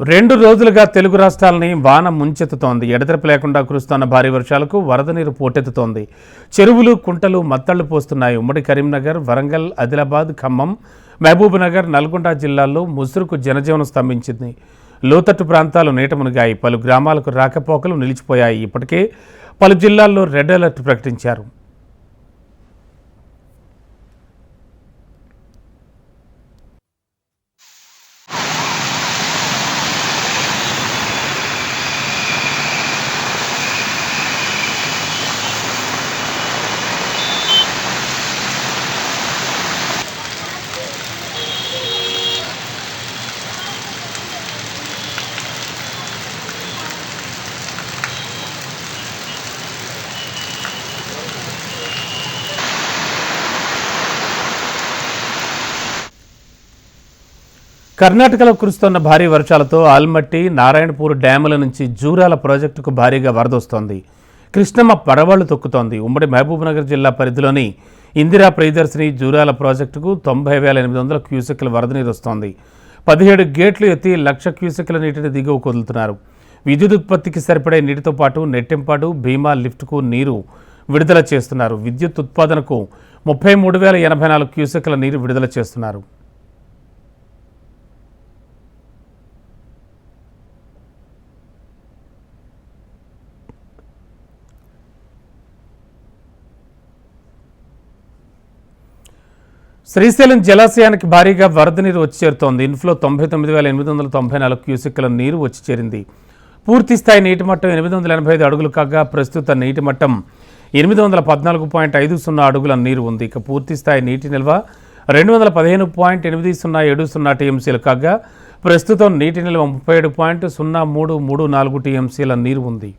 రెండు రోజులుగా తెలుగు రాష్ట్రాలని వాన ముంచెత్తుతోంది. ఎడతెరపు లేకుండా కురుస్తున్న భారీ వర్షాలకు వరద నీరు పోటెత్తుతోంది. చెరువులు కుంటలు మత్తళ్ళు పోస్తున్నాయి. ఉమ్మడి కరీంనగర్ వరంగల్ ఆదిలాబాద్ ఖమ్మం మహబూబ్నగర్ నల్గొండ జిల్లాల్లో ముసురుకు జనజీవనం స్తంభించింది. లోతట్టు ప్రాంతాలు నీట మునిగాయి. పలు గ్రామాలకు రాకపోకలు నిలిచిపోయాయి. ఇప్పటికే పలు జిల్లాల్లో రెడ్ అలర్ట్ ప్రకటించారు. కర్ణాటకలో కురుస్తున్న భారీ వర్షాలతో ఆల్మట్టి నారాయణపూర్ డ్యాముల నుంచి జూరాల ప్రాజెక్టుకు భారీగా వరదొస్తోంది. కృష్ణమ్మ పడవళ్ళు తొక్కుతోంది. ఉమ్మడి మహబూబ్నగర్ జిల్లా పరిధిలోని ఇందిరా ప్రియదర్శిని జూరాల ప్రాజెక్టుకు తొంభై వేల ఎనిమిది వందల క్యూసెక్ల వరద నీరు వస్తోంది. పదిహేడు గేట్లు ఎత్తి లక్ష క్యూసెక్ల నీటిని దిగువ కుదులుతున్నారు విద్యుత్ ఉత్పత్తికి సరిపడే నీటితో పాటు నెట్టింపాడు భీమా లిఫ్ట్కు నీరు విడుదల చేస్తున్నారు. విద్యుత్ ఉత్పాదనకు ముప్పై మూడు వేల ఎనభై నాలుగు క్యూసెక్ల నీరు విడుదల చేస్తున్నారు. శ్రీశైలం జలాశయానికి భారీగా వరద నీరు వచ్చి చేరుతోంది. ఇన్ఫ్లో తొంభై తొమ్మిది వేల ఎనిమిది వందల తొంభై నాలుగు క్యూసెక్కుల నీరు వచ్చి చేరింది. పూర్తి స్థాయి నీటి మట్టం ఎనిమిది వందల ఎనభై ఐదు అడుగులు కాగా ప్రస్తుత నీటి మట్టం ఎనిమిది వందల పద్నాలుగు పాయింట్ ఐదు సున్నా అడుగుల నీరు ఉంది. ఇక పూర్తి స్థాయి నీటి నిల్వ రెండు వందల పదిహేను పాయింట్ ఎనిమిది సున్నా ఏడు సున్నా టీఎంసీలు కాగా ప్రస్తుతం నీటి నిల్వ ముప్పై ఏడు పాయింట్ సున్నా మూడు మూడు నాలుగు టీఎంసీల నీరు ఉంది.